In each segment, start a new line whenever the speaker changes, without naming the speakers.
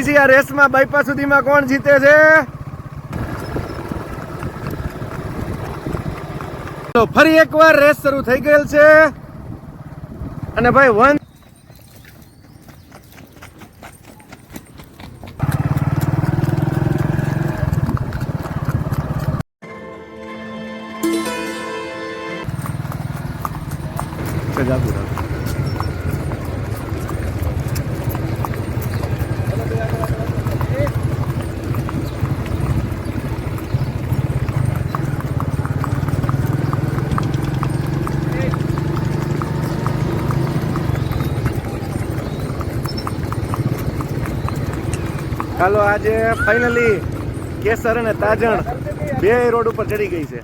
જોઈ છે આ રેસમાં બાયપા સુધીમાં કોણ જીતે છે? તો ફરી એકવાર રેસ શરૂ થઈ ગયેલ છે. અને ભાઈ વન ચાલો આજે ફાઇનલી કેસર અને તાજણ બે રોડ ઉપર ચડી ગઈ છે.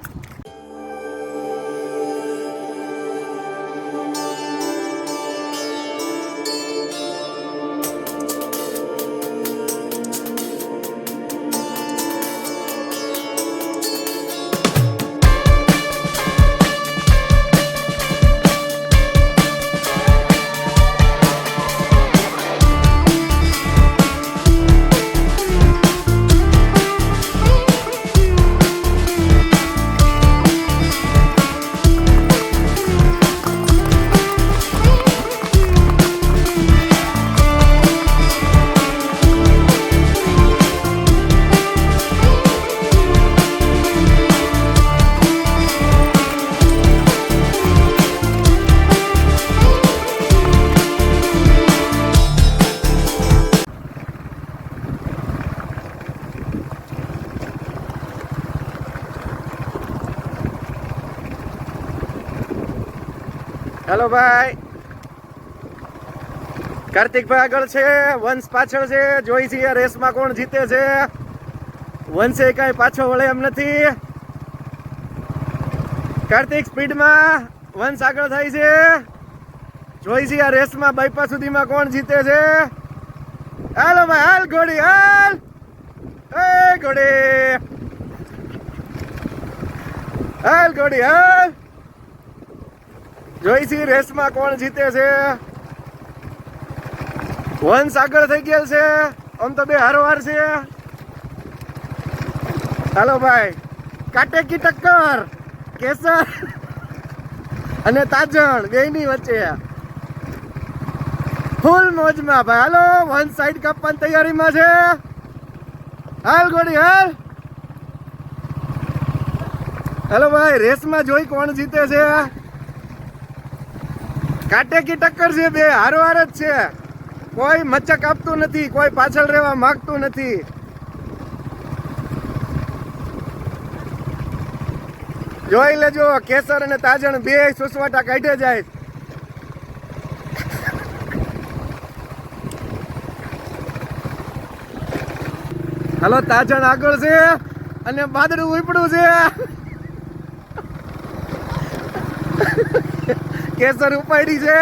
હેલો ભાઈ. કાર્તિકભાઈ આગળ છે. વંશ પાછળ છે. જોઈ છીએ રેસમાં કોણ જીતે છે. વંશે કાંઈ પાછો વળે એમ નથી. કાર્તિક સ્પીડમાં વંશ આગળ થાય છે. જોઈ છીએ રેસમાં બાઈપાસ સુધીમાં કોણ જીતે છે. હાલો ભાઈ, હાલ ઘોડી, હાલ. એ ઘોડી. હાલ ઘોડી, હાલ. જોઈશી રેસમાં કોણ જીતે છે? વંશ આગળ થઈ ગયેલ છે. આમ તો બે હારવાર છે. હાલો ભાઈ. કાટે કી ટક્કર? કેસર? અને તાજણ, બેયની વચ્ચે. ફૂલ મોજમાં ભાઈ. હાલો વન સાઈડ કાપવાની તૈયારીમાં છે. હાલ ગોડી હાલ. હાલો ભાઈ, રેસમાં જોઈ કોણ જીતે છે? કાંટે કી ટક્કર છે બે હારો હાર જ છે. કોઈ મચક આપતું નથી, કોઈ પાછળ રહેવા માંગતું નથી. જોઈ લેજો, કેસર અને તાજણ બે સુસવાટા કાઢે જાય. હલો, તાજણ આગળ છે અને બાદડું ઉપડું છે. કેસર ઉપાડી છે.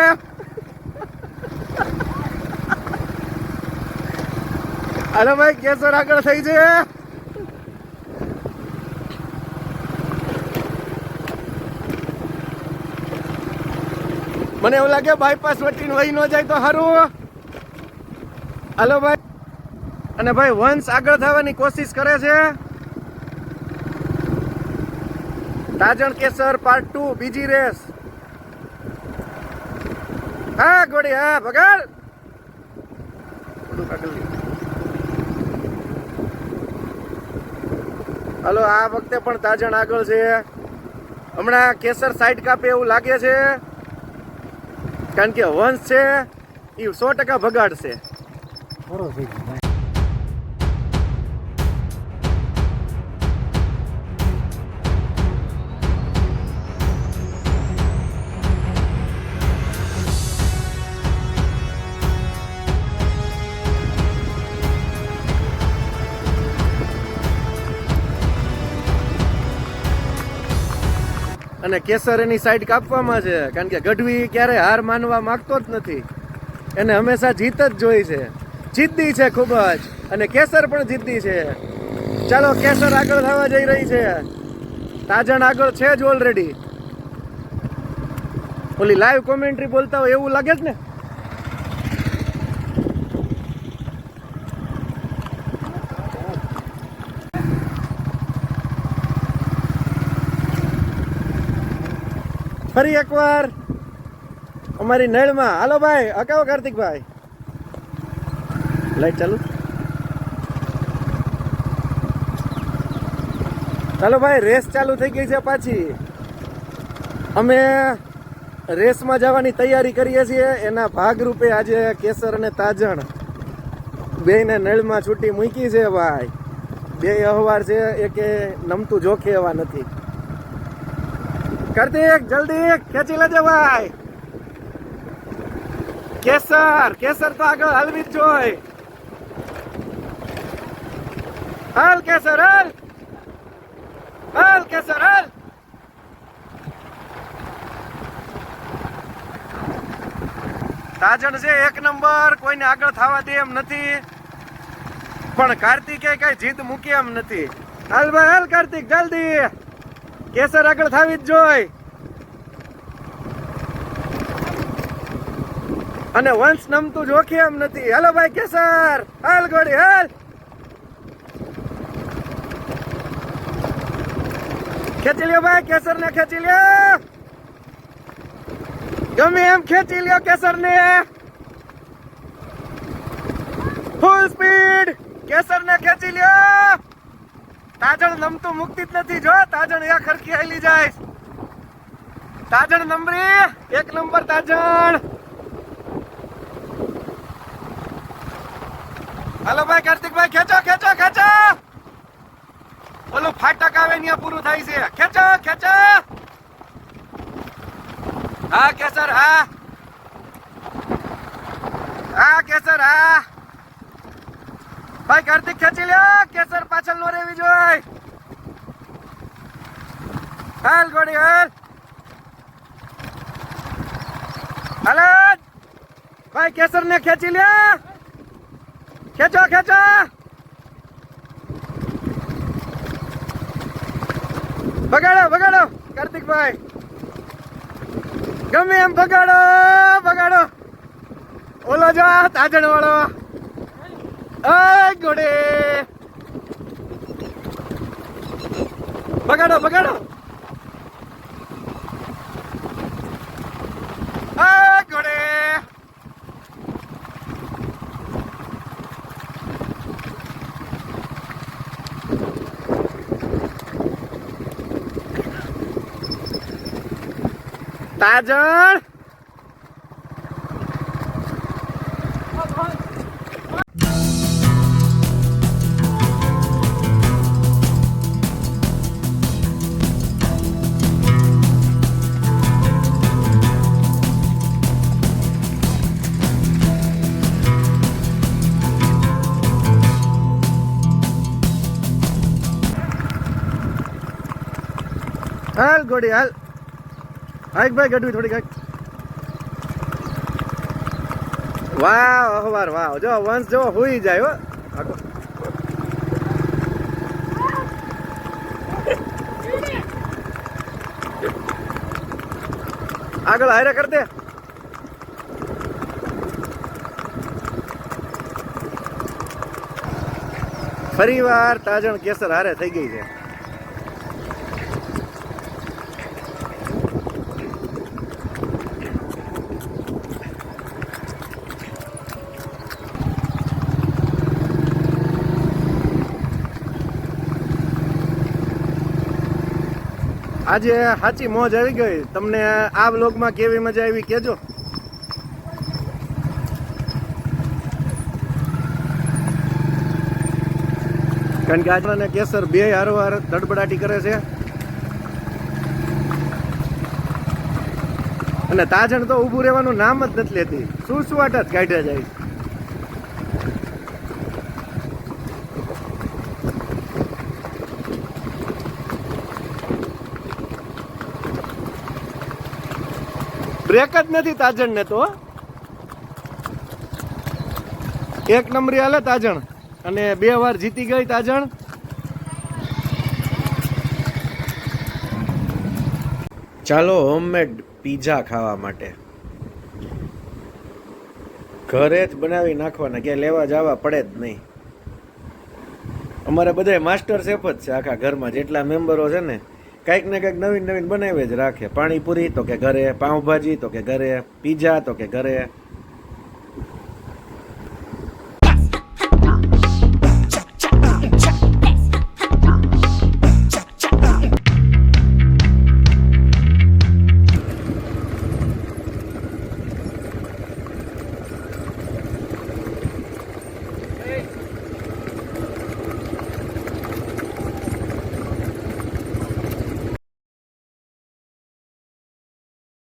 હાલો ભાઈ, કેસર આગળ થઈ છે. મને એવું લાગે બાયપાસ વટીને વહી ન જાય તો સારું હાલો ભાઈ. અને ભાઈ, વંશ આગળ થવાની કોશિશ કરે છે. તાજણ કેસર પાર્ટ ટુ બીજી રેસ હા ગોડી હા લ્યો. હાલો, આ વખતે પણ તાજણ આગળ છે. હમણાં કેસર સાઈડ કાપે એવું લાગે છે. કારણ કે વંશ છે એ સો ટકા ભગાડશે અને કેસર એની સાઈડ કાપવામાં છે. કારણ કે ગઢવી ક્યારે હાર માનવા માંગતો જ નથી. એને હંમેશા જીત જ જોઈ છે. જીદ્દી છે ખૂબ જ. અને કેસર પણ જીદ્દી છે. ચાલો કેસર આગળ થવા જઈ રહી છે. તાજણ આગળ છે જ ઓલરેડી ઓલી લાઈવ કોમેન્ટ્રી બોલતા હોય એવું લાગે જ ને? ફરી એકવાર અમારી નળમાં. હાલો ભાઈ અકાવો કાર્તિકભાઈ. લાઈટ ચાલુ? ચાલો ભાઈ, રેસ ચાલુ થઈ ગઈ છે પાછી. અમે રેસમાં જવાની તૈયારી કરીએ છીએ. એના ભાગરૂપે આજે કેસર અને તાજણ બેયને નળમાં છૂટી મૂકી છે ભાઈ. બે અહવાર છે, એકે નમતું જોખે એવા નથી. કાર્તિક જલ્દી, ખેંચી લેજે ભાઈ. કેસર કેસર તો આગળ હાલવી જ જોઈ. હાલ કેસર, હાલ. હાલ કેસર, હાલ. તાજણ છે એક નંબર, કોઈને આગળ થવા દે એમ નથી. પણ કાર્તિકે કઈ જીત મૂકી એમ નથી. હાલ ભાઈ, હાલ કાર્તિક, જલ્દી. કેસર આગળ થાવી જ જોઈ. અને વંશ નમતું જોખી એમ નથી. હેલો ભાઈ કેસર. હાલ ગોડી હાલ. ખેંચી લ્યો ભાઈ કેસર ને ખેંચી લ્યો. ગમે એમ ખેંચી લ્યો કેસર ને ફૂલ સ્પીડ કેસર ને ખેંચી લ્યો. તાજણ નમતું મુક્તિ જ નથી, જો તાજણ યા ખરખી હાલી જાય. તાજણ નંબરી, એક નંબર તાજણ. હાલો ભાઈ, કાર્તિકભાઈ, ખેંચો ખેંચો ખેંચો. ઓલું ફાટક આવે ને પૂરું થાય છે. ખેંચો ખેંચો. હા, કેસર, હા. હા, કેસર, હા. ભાઈ, કાર્તિક ખેંચી લ્યો. કેસર પાછળ નો રેવી જોઈ હાલ ગોડી હાલ. હાલો. ભાઈ કેસર ને ખેંચી લ્યો. ખેંચો ખેંચો. બગાડો બગાડો કાર્તિકભાઈ ગમે એમ બગાડો બગાડો ઓલો જો તાજણ વાળો ગોડે. બગાડો બગાડો. ગોડે. તાજણ. હાલ, ગોડી, હાલ. હાઈક ભાઈ, ગઢવી થોડી કાંઈક વાહ, અહવાર, વાહ. જો, વંશ જો હુઈ જાય, હો. આગળ હારે કર દે. ફરી વાર તાજણ કેસર હારે થઈ ગઈ છે. આજે સાચી મોજ આવી ગઈ. તમને આ બ્લોગમાં કેવી મજા આવી કેજો. કારણ કે આજના કેસર બે હારોવાર ધડબડાટી કરે છે. અને તાજણ તો ઊભું રહેવાનું નામ જ નથી લેતી. આટ જ કાઢ્યા જાય. બ્રેક જ નથી તાજણ ને તો એક નંબરી હાલે તાજણ. અને બે વાર જીતી ગઈ તાજણ. ચાલો હોમમેડ પીઝા ખાવા માટે. ઘરે જ બનાવી નાખવાના કે લેવા જવા પડે જ નહીં. અમારે બધા માસ્ટર શેફ જ છે આખા ઘરમાં, જેટલા મેમ્બરો છે ને કંઈક ને કંઈક નવીન નવીન બનાવી જ રાખે પાણીપુરી તો કે ઘરે, પાઉંભાજી તો કે ઘરે, પીઝા તો કે ઘરે.